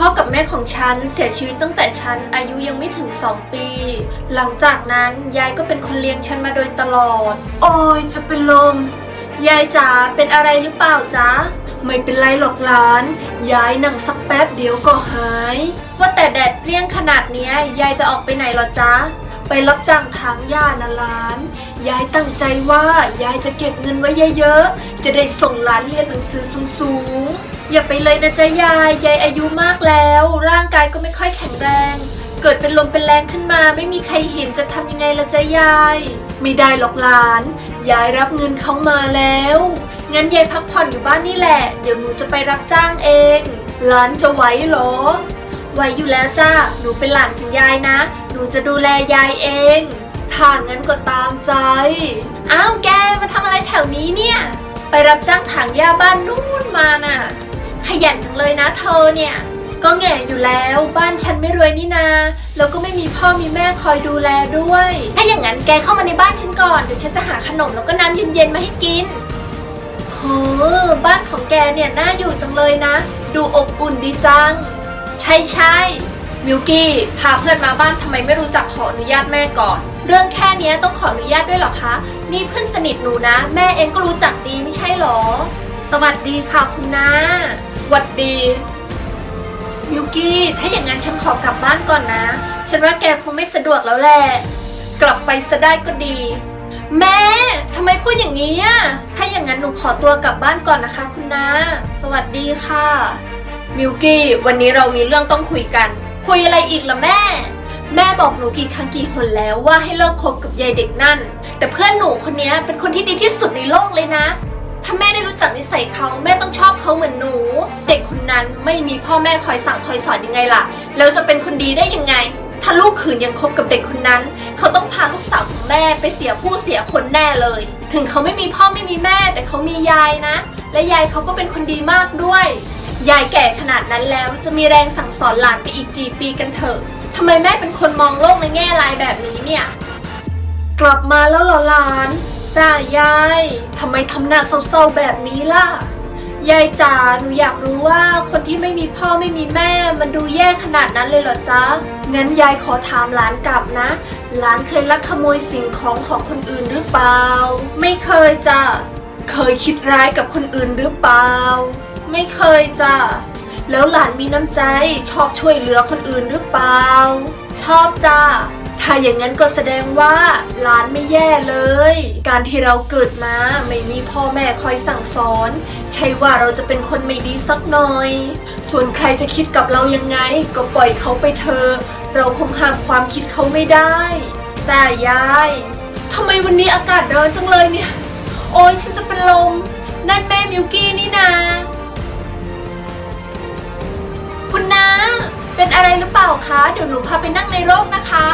พ่อกับแม่ของฉันเสียชีวิตตั้งแต่ฉันอายุยังไม่ถึง 2 ปี หลังจากนั้นยายก็เป็นคนเลี้ยงฉันมาโดยตลอด โอ้ยจะเป็นลม ยายจ๋าเป็นอะไรหรือเปล่าจ๊ะ ไม่เป็นไรหรอกหลาน ยายนั่งสักแป๊บเดียวก็หาย ว่าแต่แดดเปรี้ยงขนาดเนี้ยยายจะออกไปไหนเหรอจ๊ะ ไปรับจ้างถางหญ้านะหลาน ยายตั้งใจว่ายายจะเก็บเงินไว้เยอะๆ จะได้ส่งหลานเรียนหนังสือสูงๆ อย่าไปเลยนะจ๊ะยาย ยายอายุมากแล้ว ร่างกายก็ไม่ค่อยแข็งแรง เกิดเป็นลมเป็นแรงขึ้นมา ไม่มีใครเห็นจะทำยังไงละจ๊ะยาย ไม่ได้หรอกหลาน ยายรับเงินเขามาแล้ว งั้นยายพักผ่อนอยู่บ้านนี่แหละ เดี๋ยวหนูจะไปรับจ้างเอง หลานจะไหวเหรอ ไหวอยู่แล้วจ้าหนูเป็นหลานของยายนะ หนูจะดูแลยายเอง ถ้างั้นก็ตามใจ อ้าวแกมาทำอะไรแถวนี้เนี่ย ไปรับจ้างถางหญ้าบ้านนู่นมาน่ะ ขยันจังเลยนะเธอเนี่ย ก็แง่อยู่แล้วบ้านฉันไม่รวยนี่นา แล้วก็ไม่มีพ่อมีแม่คอยดูแลด้วย ถ้าอย่างนั้นแกเข้ามาในบ้านฉันก่อน เดี๋ยวฉันจะหาขนมแล้วก็น้ำเย็นๆมาให้กินโหบ้านของแกเนี่ยน่าอยู่จังเลยนะ ดูอบอุ่นดีจัง ใช่ใช่มิวกี้พาเพื่อนมาบ้านทำไมไม่รู้จักขออนุญาตแม่ก่อน เรื่องแค่นี้ต้องขออนุญาตด้วยหรอคะ นี่เพื่อนสนิทหนูนะ แม่เองก็รู้จักดีไม่ใช่หรอ สวัสดีค่ะคุณนา หวัดดีมิวกี้ถ้าอย่างนั้นฉันขอกลับบ้านก่อนนะ ฉันว่าแกคงไม่สะดวกแล้วแหละ กลับไปซะได้ก็ดี แม่ทำไมพูดอย่างนี้อะถ้าอย่างนั้นหนูขอตัวกลับบ้านก่อนนะคะ คุณนาสวัสดีค่ะมิวกี้วันนี้เรามีเรื่องต้องคุยกัน คุยอะไรอีกล่ะแม่ แม่บอกหนูกี่ครั้งกี่หนแล้วว่าให้เลิกคบกับยายเด็กนั่น แต่เพื่อนหนูคนนี้เป็นคนที่ดีที่สุดในโลกเลยนะ ถ้าแม่ไจักนิสัยเขาแม่ต้องชอบเขาเหมือนหนู เด็กคนนั้นไม่มีพ่อแม่คอยสั่งคอยสอนยังไงล่ะ แล้วจะเป็นคนดีได้ยังไง ถ้าลูกขืนยังคบกับเด็กคนนั้น เขาต้องพาลูกสาวของแม่ไปเสียผู้เสียคนแน่เลย ถึงเขาไม่มีพ่อไม่มีแม่ แต่เขามียายนะ และยายเขาก็เป็นคนดีมากด้วย ยายแก่ขนาดนั้นแล้วจะมีแรงสั่งสอนหลานไปอีกกี่ปีกันเถอะทำไมแม่เป็นคนมองโลกในแง่ร้ายแบบนี้เนี่ย กลับมาแล้วหรอหลาน จ้ายายทำไมทำหน้าเศร้าๆแบบนี้ล่ะ ยายจ๋าหนูอยากรู้ว่าคนที่ไม่มีพ่อไม่มีแม่ มันดูแย่ขนาดนั้นเลยเหรอจ๊ะงั้นยายขอถามหลานกลับนะหลานเคยลักขโมยสิ่งของของคนอื่นหรือเปล่า ไม่เคยจ้ะเคยคิดร้ายกับคนอื่นหรือเปล่า ไม่เคยจ้ะแล้วหลานมีน้ำใจชอบช่วยเหลือคนอื่นหรือเปล่า ชอบจ้า ถ้าอย่างนั้นก็แสดงว่าหลานไม่แย่เลย การที่เราเกิดมาไม่มีพ่อแม่คอยสั่งสอน ใช่ว่าเราจะเป็นคนไม่ดีสักหน่อย ส่วนใครจะคิดกับเรายังไง ก็ปล่อยเขาไปเถอะเราคงห้ามความคิดเขาไม่ได้จ้ายายทำไมวันนี้อากาศร้อนจังเลยเนี่ย โอ้ยฉันจะเป็นลม นั่นแม่มิวกี้นี่นาคุณนาเป็นอะไรหรือเปล่าคะ เดี๋ยวหนูพาไปนั่งในร่มนะคะ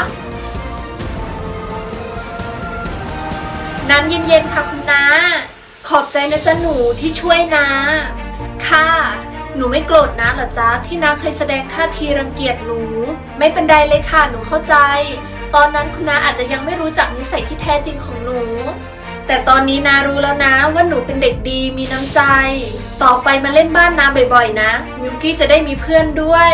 น้ำเย็นๆค่ะคุณนาขอบใจนะจ๊ะหนูที่ช่วยนาค่ะ หนูไม่โกรธนะหรอจ๊ะที่นาเคยแสดงท่าทีรังเกียจหนู ไม่เป็นไรเลยค่ะหนูเข้าใจ ตอนนั้นคุณนาอาจจะยังไม่รู้จักนิสัยที่แท้จริงของหนู แต่ตอนนี้นารู้แล้วนะว่าหนูเป็นเด็กดีมีน้ำใจ ต่อไปมาเล่นบ้านนาบ่อยๆ นะมิวกี้จะได้มีเพื่อนด้วย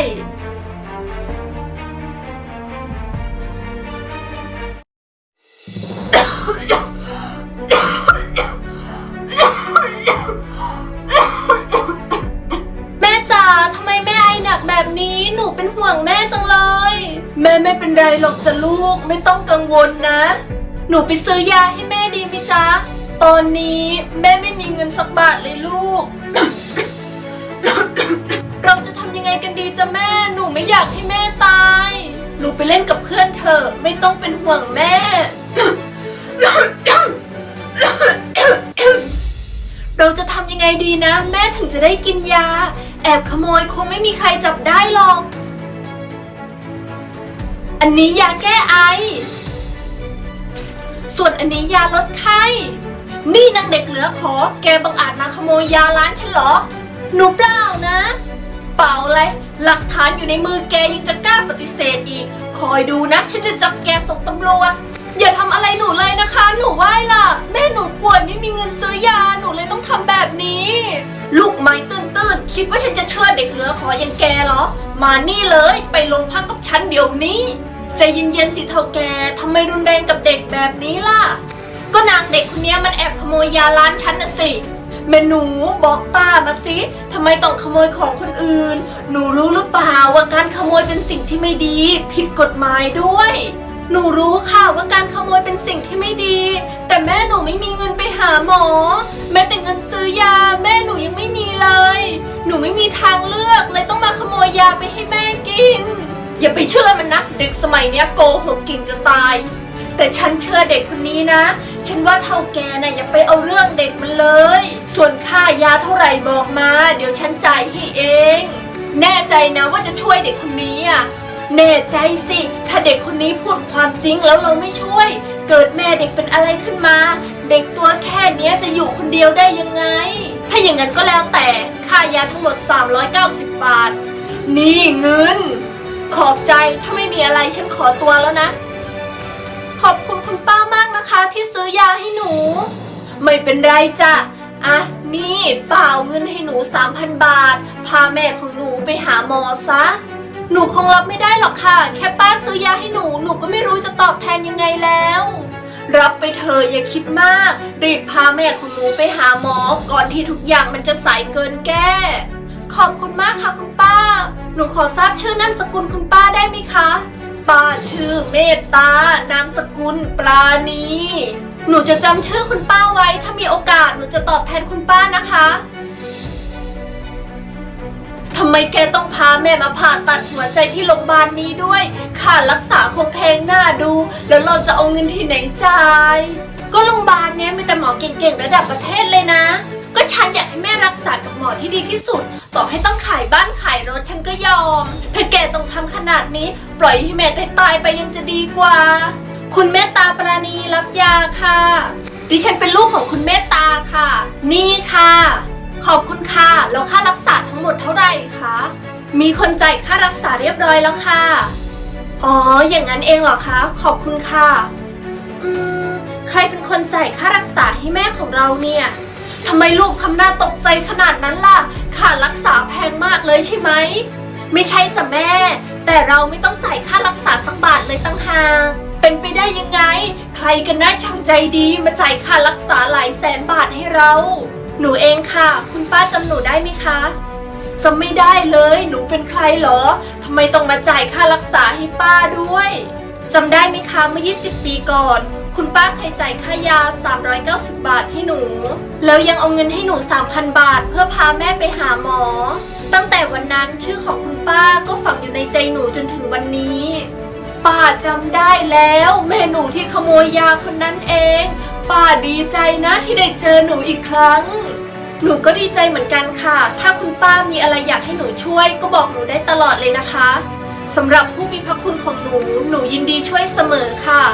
แม่ไม่เป็นไรหรอกจ้ะลูกไม่ต้องกังวลนะ หนูไปซื้อยาให้แม่ดีไหมจ๊ะ ตอนนี้แม่ไม่มีเงินสักบาทเลยลูก เราจะทำยังไงกันดีจ๊ะแม่ หนูไม่อยากให้แม่ตาย หนูไปเล่นกับเพื่อนเถอะไม่ต้องเป็นห่วงแม่ เราจะทำยังไงดีนะ แม่ถึงจะได้กินยา แอบขโมยคงไม่มีใครจับได้หรอก อันนี้ยาแก้ไอ ส่วนอันนี้ยาลดไข้ นี่นางเด็กเหลือขอ แกบังอาจมาขโมยยาร้านฉันเหรอ หนูเปล่านะ เปล่าอะไร หลักฐานอยู่ในมือแกยังจะกล้าปฏิเสธอีก คอยดูนะ ฉันจะจับแกส่งตำรวจ อย่าทำอะไรหนูเลยนะคะ หนูไหว้ล่ะ แม่หนูป่วยไม่มีเงินซื้อยา หนูเลยต้องทำแบบนี้ ลูกไม้ตื้นๆ คิดว่าฉันจะเชื่อเด็กเหลือขออย่างแกเหรอ มานี่เลย ไปโรงพักกับฉันเดี๋ยวนี้ ใจเย็นๆสิเท่าแกทำไมรุนแรงกับเด็กแบบนี้ล่ะ ก็นางเด็กคนนี้มันแอบขโมยยาร้านฉันน่ะสิแม่หนูบอกป้ามาสิทำไมต้องขโมยของคนอื่น หนูรู้หรือเปล่าว่าการขโมยเป็นสิ่งที่ไม่ดี ผิดกฎหมายด้วย หนูรู้ค่ะว่าการขโมยเป็นสิ่งที่ไม่ดี แต่แม่หนูไม่มีเงินไปหาหมอ แม้แต่เงินซื้อยา แม่หนูยังไม่มีเลย หนูไม่มีทางเลือกเลยต้องมาขโมยยาไปให้แม่กิน อย่าไปเชื่อมันนะเด็กสมัยเนี้ยโกหกกิ่งจะตาย แต่ฉันเชื่อเด็กคนนี้นะ ฉันว่าเท่าแกน่ะอย่าไปเอาเรื่องเด็กมันเลย ส่วนค่ายาเท่าไหร่บอกมา เดี๋ยวฉันจ่ายให้เอง แน่ใจนะว่าจะช่วยเด็กคนนี้อะแน่ใจสิ ถ้าเด็กคนนี้พูดความจริงแล้วเราไม่ช่วย เกิดแม่เด็กเป็นอะไรขึ้นมา เด็กตัวแค่เนี้ยจะอยู่คนเดียวได้ยังไง ถ้าอย่างนั้นก็แล้วแต่ค่ายาทั้งหมด 390 บาท นี่เงิน ขอบใจถ้าไม่มีอะไรฉันขอตัวแล้วนะ ขอบคุณคุณป้ามากนะคะที่ซื้อยาให้หนู ไม่เป็นไรจ้ะอะนี่เป่าเงินให้หนู 3,000 บาท พาแม่ของหนูไปหาหมอซะ หนูคงรับไม่ได้หรอกค่ะ แค่ป้าซื้อยาให้หนูหนูก็ไม่รู้จะตอบแทนยังไงแล้ว รับไปเถออย่าคิดมาก รีบพาแม่ของหนูไปหาหมอ ก่อนที่ทุกอย่างมันจะสายเกินแก้ ขอบคุณมากค่ะคุณป้า หนูขอทราบชื่อนามสกุลคุณป้าได้ไหมคะ ป้าชื่อเมตตานามสกุลปราณี หนูจะจำชื่อคุณป้าไว้ ถ้ามีโอกาสหนูจะตอบแทนคุณป้านะคะทำไมแกต้องพาแม่มาผ่าตัดหัวใจที่โรงพยาบาลนี้ด้วย ค่ารักษาคงแพงหน้าดู แล้วเราจะเอาเงินที่ไหนจ่าย ก็โรงพยาบาลเนี้ยมีแต่หมอเก่งๆระดับประเทศเลยนะ ก็ฉันอยากให้แม่รักษากับหมอที่ดีที่สุด ต่อให้ต้องขายบ้านขายรถฉันก็ยอม ถ้าแกต้องทำขนาดนี้ ปล่อยให้แม่ตายไปยังจะดีกว่า คุณเมตตาปราณีรับยาค่ะ ดิฉันเป็นลูกของคุณเมตตาค่ะ นี่ค่ะ ขอบคุณค่ะแล้วค่ารักษาทั้งหมดเท่าไหร่คะมีคนจ่ายค่ารักษาเรียบร้อยแล้วค่ะ อ๋อ อย่างนั้นเองเหรอคะ ขอบคุณค่ะ อืม ใครเป็นคนจ่ายค่ารักษาให้แม่ของเราเนี่ย ทำไมลูกทำหน้าตกใจขนาดนั้นล่ะ ค่ารักษาแพงมากเลยใช่ไหม ไม่ใช่จ้ะแม่ แต่เราไม่ต้องจ่ายค่ารักษาสักบาทเลยตั้งหากเป็นไปได้ยังไง ใครกันน่าช่างใจดีมาจ่ายค่ารักษาหลายแสนบาทให้เรา หนูเองค่ะ คุณป้าจำหนูได้ไหมคะจำไม่ได้เลย หนูเป็นใครเหรอทำไมต้องมาจ่ายค่ารักษาให้ป้าด้วยจำได้ไหมคะเมื่อ 20 ปีก่อน คุณป้าเคยจ่ายค่ายา 390 บาทให้หนู แล้วยังเอาเงินให้หนู 3,000 บาท เพื่อพาแม่ไปหาหมอ ตั้งแต่วันนั้นชื่อของคุณป้าก็ฝังอยู่ในใจหนูจนถึงวันนี้ ป้าจำได้แล้ว แม่หนูที่ขโมยยาคนนั้นเอง ป้าดีใจนะที่ได้เจอหนูอีกครั้ง หนูก็ดีใจเหมือนกันค่ะ ถ้าคุณป้ามีอะไรอยากให้หนูช่วย ก็บอกหนูได้ตลอดเลยนะคะสำหรับผู้มีพระคุณของหนู หนูยินดีช่วยเสมอค่ะ